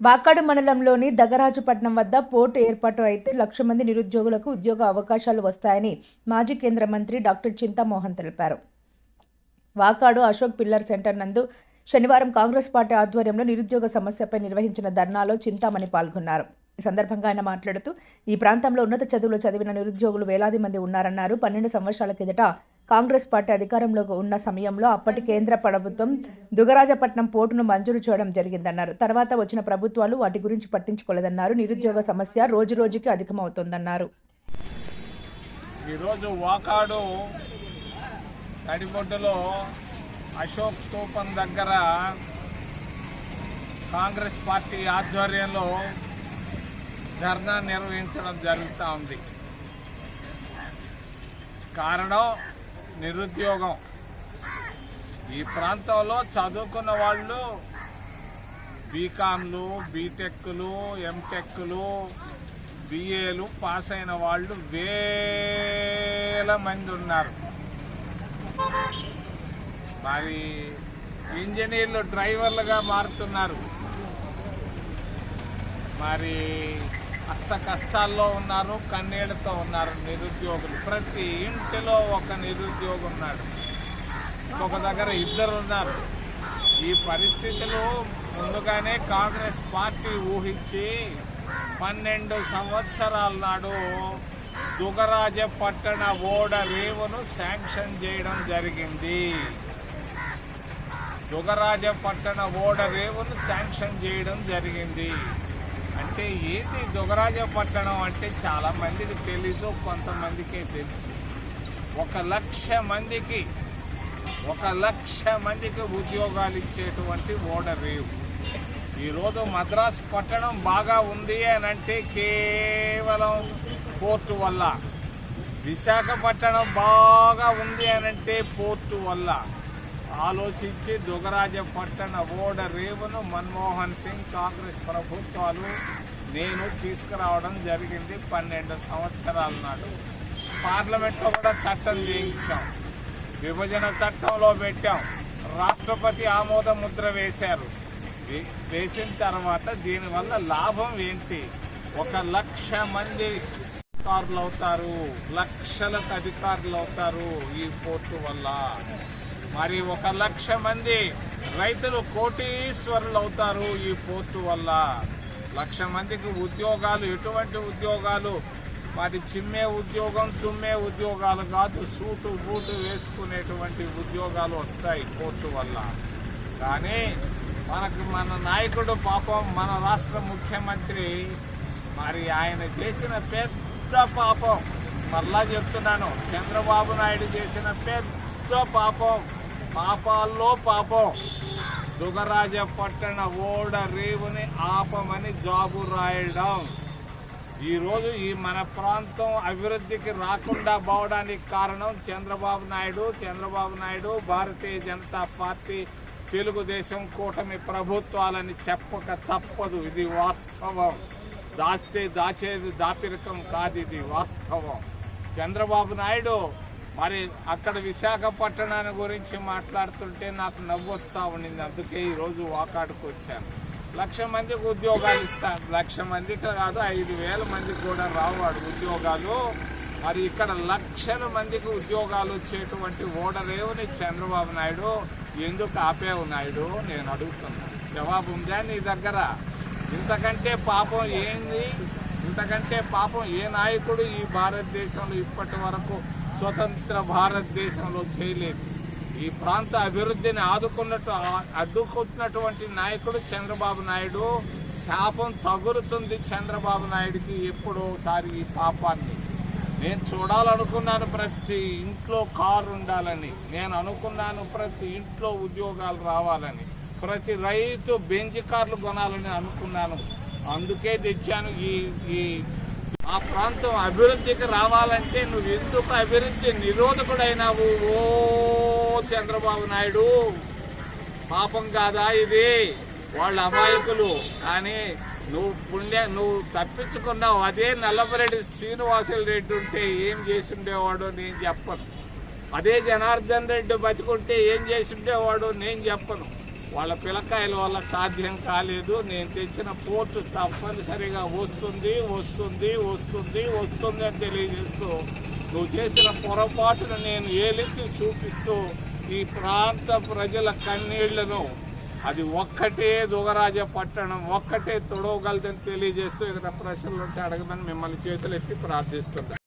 వాకాడు మండలంలోని దగరాజుపట్నం వద్ద పోర్టు ఏర్పాటు అయితే లక్ష మంది నిరుద్యోగులకు ఉద్యోగ అవకాశాలు వస్తాయని మాజీ కేంద్ర మంత్రి డాక్టర్ చింతామోహన్ తెలిపారు. వాకాడు అశోక్ పిల్లర్ సెంటర్ నందు శనివారం కాంగ్రెస్ పార్టీ ఆధ్వర్యంలో నిరుద్యోగ సమస్యపై నిర్వహించిన ధర్నాలో చింతామణి పాల్గొన్నారు. ఈ సందర్భంగా ఆయన మాట్లాడుతూ ఈ ప్రాంతంలో ఉన్నత చదువులు చదివిన నిరుద్యోగులు వేలాది మంది ఉన్నారన్నారు. పన్నెండు సంవత్సరాల కిందట కాంగ్రెస్ పార్టీ అధికారంలో ఉన్న సమయంలో అప్పటి కేంద్ర ప్రభుత్వం దుగరాజపట్నం పోర్టును మంజూరు చేయడం జరిగిందన్నారు. తర్వాత వచ్చిన ప్రభుత్వాలు వాటి గురించి పట్టించుకోలేదన్నారు. నిరుద్యోగ సమస్య రోజు రోజుకి అధికమవుతోందన్నారు. ఈరోజు వాకాడు తడిబొడ్డులో అశోక్ స్తూపం దగ్గర కాంగ్రెస్ పార్టీ ఆధ్వర్యంలో ధర్నా నిర్వహించడం జరుగుతూ ఉంది. కారణం నిరుద్యోగం. ఈ ప్రాంతంలో చదువుకున్న వాళ్ళు బీకామ్లు బీటెక్లు ఎంటెక్లు బిఏలు పాస్ అయిన వాళ్ళు వేల మంది ఉన్నారు. మరి ఇంజనీర్లు డ్రైవర్లుగా మారుతున్నారు. మరి అష్ట కష్టాల్లో ఉన్నారు కన్నీళ్ళతో ఉన్నారు నిరుద్యోగులు. ప్రతి ఇంటిలో ఒక నిరుద్యోగి ఉన్నాడు. ఒక దగ్గర ఇద్దరు ఉన్నారు. ఈ పరిస్థితులు ముందుగానే కాంగ్రెస్ పార్టీ ఊహించి పన్నెండు సంవత్సరాల నాడు దుగరాజ పట్టణ ఓడ రేవును శాంక్షన్ చేయడం జరిగింది. దుగరాజ పట్టణ ఓడ రేవును శాంక్షన్ చేయడం జరిగింది. అంటే ఏంటి దుగరాజ పట్టణం అంటే చాలా మందికి తెలీదు కొంతమందికే తెలుసు. ఒక లక్ష మందికి ఒక లక్ష మందికి ఉద్యోగాలు ఇచ్చేటువంటి ఓడ రేవు. ఈరోజు మద్రాస్ పట్టణం బాగా ఉంది అని అంటే కేవలం పోర్టు వల్ల. విశాఖపట్నం బాగా ఉంది అని అంటే పోర్టు వల్ల. ఆలోచించి దుగరాజపట్టణ ఓడ రేవును మన్మోహన్ సింగ్ కాంగ్రెస్ ప్రభుత్వాలు నేను తీసుకురావడం జరిగింది పన్నెండు సంవత్సరాల నాడు. పార్లమెంట్లో కూడా చట్టం చేయించాం. విభజన చట్టంలో పెట్టాం. రాష్ట్రపతి ఆమోద ముద్ర వేశారు. వేసిన తర్వాత దీనివల్ల లాభం ఏంటి? ఒక లక్ష మంది అధికారులు అవుతారు లక్షలకు అధికారులు అవుతారు ఈ పోర్టు వల్ల. మరి ఒక లక్ష మంది రైతులు కోటీశ్వరులు అవుతారు ఈ పోర్టు వల్ల. లక్ష మందికి ఉద్యోగాలు ఎటువంటి ఉద్యోగాలు? వాటి చిమ్మే ఉద్యోగం తుమ్మే ఉద్యోగాలు కాదు సూటు బూటు వేసుకునేటువంటి ఉద్యోగాలు వస్తాయి కోర్టు వల్ల. కానీ మనకు మన నాయకుడు పాపం మన రాష్ట్ర ముఖ్యమంత్రి మరి ఆయన చేసిన పెద్ద పాపం. మళ్ళా చెప్తున్నాను చంద్రబాబు నాయుడు చేసిన పెద్ద పాపం. పాపాల్లో పాపం. దుగరాజ పట్టణ ఓడ రేవుని ఆపమని జాబు రాయడం. ఈరోజు ఈ మన ప్రాంతం అభివృద్ధికి రాకుండా పోవడానికి కారణం చంద్రబాబు నాయుడు చంద్రబాబు నాయుడు భారతీయ జనతా పార్టీ తెలుగుదేశం కూటమి ప్రభుత్వాలని చెప్పక తప్పదు. ఇది వాస్తవం. దాస్తే దాచేది దాపిరకం కాదు ఇది వాస్తవం. చంద్రబాబు నాయుడు మరి అక్కడ విశాఖపట్టణాన్ని గురించి మాట్లాడుతుంటే నాకు నవ్వు వస్తూ ఉండింది. అందుకే ఈరోజు వాకాడుకు వచ్చాను. లక్ష మందికి ఉద్యోగాలు ఇస్తాను లక్ష మందికి కాదు ఐదు వేల మందికి కూడా రావాడు ఉద్యోగాలు. మరి ఇక్కడ లక్షల మందికి ఉద్యోగాలు వచ్చేటువంటి ఓడరేవుని చంద్రబాబు నాయుడు ఎందుకు ఆపేవు నాయుడు? నేను అడుగుతున్నాను జవాబు ఉందా నీ దగ్గర? ఇంతకంటే పాపం ఏంది? ఇంతకంటే పాపం ఏ నాయకుడు ఈ భారతదేశంలో ఇప్పటి వరకు స్వతంత్ర భారతదేశంలో చేయలేదు. ఈ ప్రాంత అభివృద్ధిని ఆదుకున్నట్టు అడ్డుకుంటున్నటువంటి నాయకుడు చంద్రబాబు నాయుడు శాపం తగులుతుంది చంద్రబాబు నాయుడికి ఎప్పుడోసారి ఈ పాపాన్ని. నేను చూడాలనుకున్నాను ప్రతి ఇంట్లో కారు ఉండాలని. నేను అనుకున్నాను ప్రతి ఇంట్లో ఉద్యోగాలు రావాలని. ప్రతి రైతు బెంజ్ కార్లు కొనాలని అనుకున్నాను. అందుకే తెచ్చాను ఈ ఈ ఆ ప్రాంతం అభివృద్ధికి రావాలంటే నువ్వు ఎందుకు అభివృద్ధి నిరోధకుడైనావు? ఓ చంద్రబాబు నాయుడు పాపం కాదా ఇది? వాళ్ళ అమాయకులు. కానీ నువ్వు పుణ్య నువ్వు తప్పించుకున్నావు. అదే నల్లపరెడ్డి శ్రీనివాసులు రెడ్డి ఉంటే ఏం చేసిండేవాడు నేను చెప్పను. అదే జనార్దన్ రెడ్డి బతికుంటే ఏం చేసిండేవాడు నేను చెప్పను. వాళ్ళ పిల్లకాయల వల్ల సాధ్యం కాలేదు. నేను తెచ్చిన పోర్టు తప్పనిసరిగా వస్తుంది వస్తుంది వస్తుంది వస్తుంది అని తెలియజేస్తూ నువ్వు చేసిన పొరపాటును నేను ఏలెత్తి చూపిస్తూ ఈ ప్రాంత ప్రజల కన్నీళ్ళను అది ఒక్కటే దుగరాజ పట్టణం ఒక్కటే తొడవగలదని తెలియజేస్తూ ఇక్కడ ప్రశ్నలు ఉంటే అడగమని మిమ్మల్ని చేతులెత్తి ప్రార్థిస్తున్నాను.